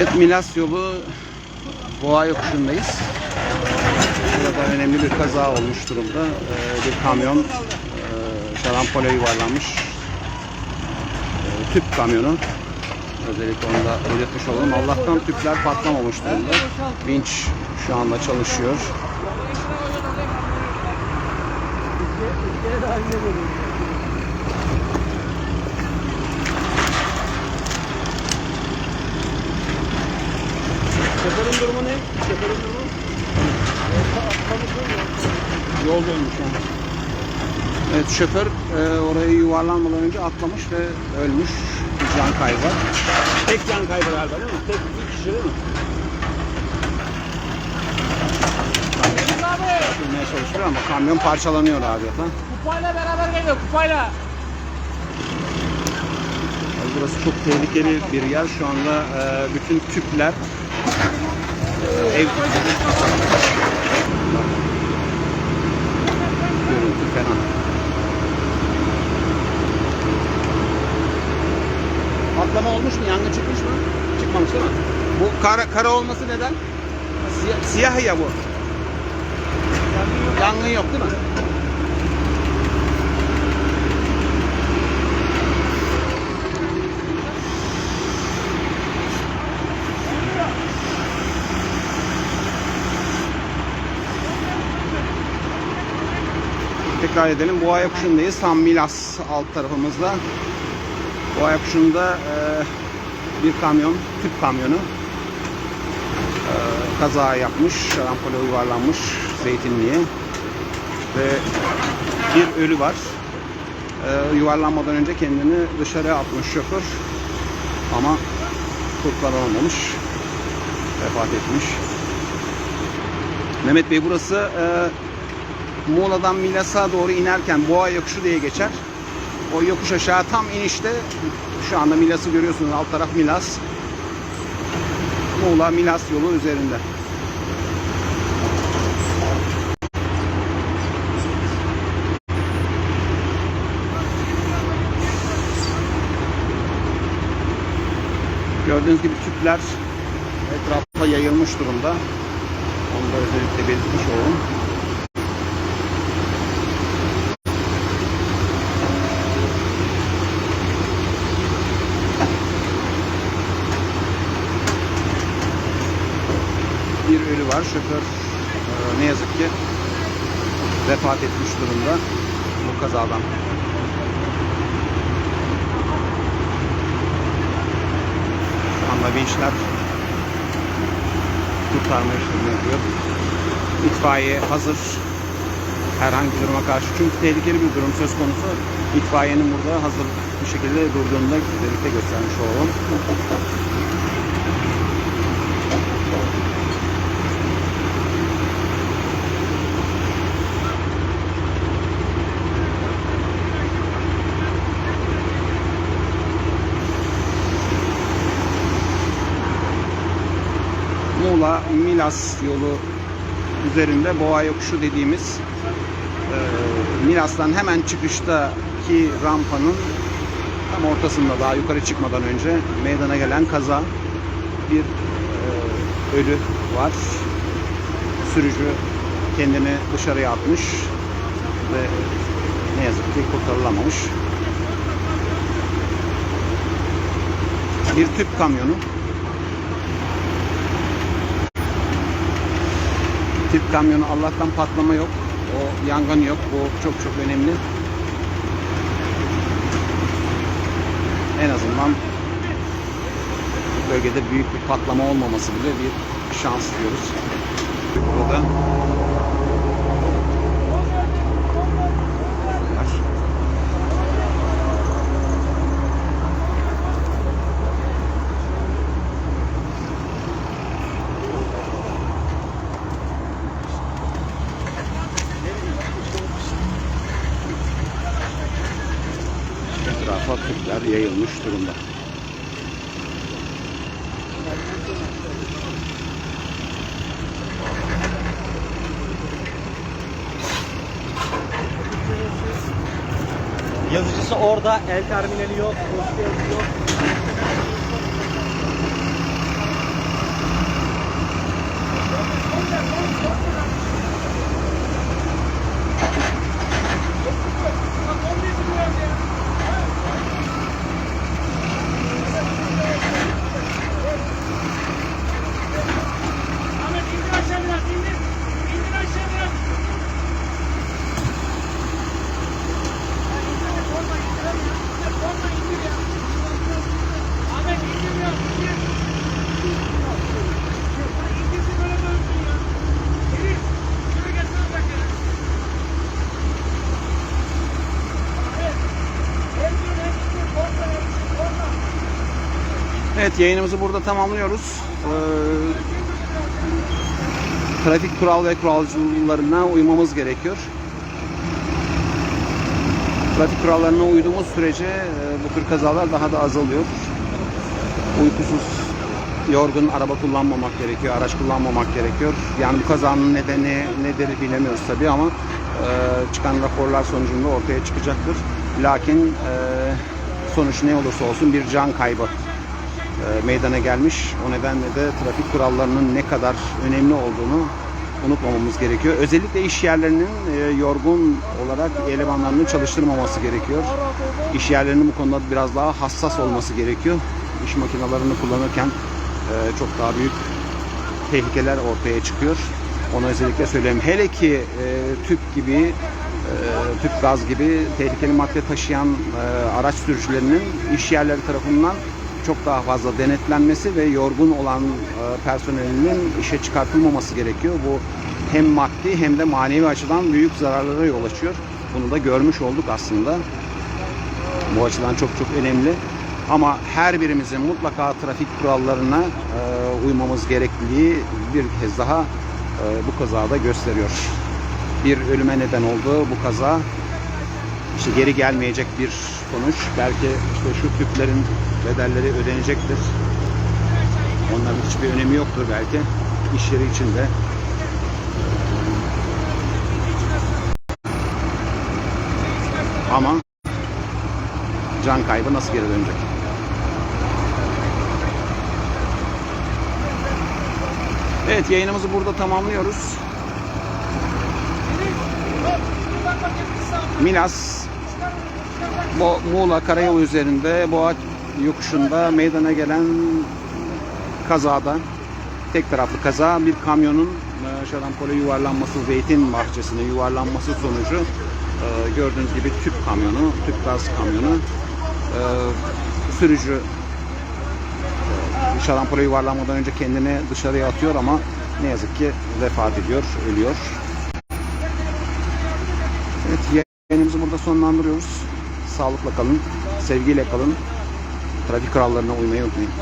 Evet Milas yolu Boğa yokuşundayız. Burada önemli bir kaza olmuş durumda. Ee, bir kamyon e, şarampole yuvarlanmış. Ee, tüp kamyonu. Özellikle onu da belirtmiş olalım. Allah'tan tüpler patlamamış durumda. Vinç şu anda çalışıyor. Şoförün durumu ne? Şoförün durumu? Yol dönmüş yani. Evet şoför e, orayı yuvarlanmadan önce atlamış ve ölmüş. Bir can kaybı var. Tek can kaybı galiba değil mi? Tek bir kişi değil mi? Sürmeye çalışıyor ama kamyon parçalanıyor adeta. Kupayla beraber geliyor kupayla. Burası çok tehlikeli bir yer. Şu anda e, bütün tüpler ev. Patlama olmuş mu? Yangın çıkmış mı? Çıkmamış değil mi? Bu kara, kara olması neden? Siyah, siyah ya bu. Yangın yok değil mi? Tekrar edelim. Boğa yokuşundayız. Tam Milas alt tarafımızda. Boğa yokuşunda e, bir kamyon, tüp kamyonu e, kaza yapmış. Şarampole yuvarlanmış Zeytinli'ye. Ve bir ölü var. E, yuvarlanmadan önce kendini dışarı atmış şoför. Ama kurtarılamamış. Vefat etmiş. Mehmet Bey burası e, Muğla'dan Milas'a doğru inerken Boğa yokuşu diye geçer. O yokuş aşağı tam inişte şu anda Milas'ı görüyorsunuz. Alt taraf Milas. Muğla Milas yolu üzerinde. Gördüğünüz gibi tüpler etrafa yayılmış durumda. Onu da özellikle belirtmiş olalım. bir ölü var. Şoför e, ne yazık ki vefat etmiş durumda bu kazadan. Şu anda vinçler kurtarma işlemi yapıyor. İtfaiye hazır herhangi bir duruma karşı. Çünkü tehlikeli bir durum söz konusu. İtfaiyenin burada hazır bir şekilde durduğunu da birlikte göstermiş olalım. Muğla Milas yolu üzerinde Boğa Yokuşu dediğimiz e, Milas'tan hemen çıkıştaki rampanın tam ortasında daha yukarı çıkmadan önce meydana gelen kaza bir e, ölü var. Sürücü kendini dışarıya atmış ve ne yazık ki kurtarılamamış. Bir tüp kamyonu Tip kamyonu Allah'tan patlama yok. O yangın yok. Bu çok çok önemli. En azından bölgede büyük bir patlama olmaması bile bir şans diyoruz. Burada yayılmış durumda. Yazıcısı orada, el terminali yok, posta yok. Evet yayınımızı burada tamamlıyoruz. Ee, trafik kural ve kuralcılarına uymamız gerekiyor. Trafik kurallarına uyduğumuz sürece e, bu tür kazalar daha da azalıyor. Uykusuz, yorgun araba kullanmamak gerekiyor, araç kullanmamak gerekiyor. Yani bu kazanın nedeni nedir bilemiyoruz tabii ama e, çıkan raporlar sonucunda ortaya çıkacaktır. Lakin e, sonuç ne olursa olsun bir can kaybı meydana gelmiş. O nedenle de trafik kurallarının ne kadar önemli olduğunu unutmamamız gerekiyor. Özellikle iş yerlerinin e, yorgun olarak elemanlarını çalıştırmaması gerekiyor. İş yerlerinin bu konuda biraz daha hassas olması gerekiyor. İş makinelerini kullanırken e, çok daha büyük tehlikeler ortaya çıkıyor. Onu özellikle söyleyeyim. Hele ki e, tüp gibi, e, tüp gaz gibi tehlikeli madde taşıyan e, araç sürücülerinin iş yerleri tarafından çok daha fazla denetlenmesi ve yorgun olan e, personelinin işe çıkartılmaması gerekiyor. Bu hem maddi hem de manevi açıdan büyük zararlara yol açıyor. Bunu da görmüş olduk aslında. Bu açıdan çok çok önemli. Ama her birimizin mutlaka trafik kurallarına e, uymamız gerekliliği bir kez daha e, bu kazada gösteriyor. Bir ölüme neden oldu bu kaza. İşte geri gelmeyecek bir sonuç. Belki işte şu tüplerin bedelleri ödenecektir. Onların hiçbir önemi yoktur belki. İş yeri içinde. Ama can kaybı nasıl geri dönecek? Evet yayınımızı burada tamamlıyoruz. Milas Bo Muğla Karayolu üzerinde Boğa yokuşunda meydana gelen kazada tek taraflı kaza bir kamyonun e, şarampole yuvarlanması zeytin bahçesine yuvarlanması sonucu e, gördüğünüz gibi tüp kamyonu, tüp gaz kamyonu e, sürücü şarampole yuvarlanmadan önce kendini dışarıya atıyor ama ne yazık ki vefat ediyor, ölüyor. Evet, yayınımızı burada sonlandırıyoruz. Sağlıkla kalın, sevgiyle kalın. Trafik kurallarına uymayı unutmayın.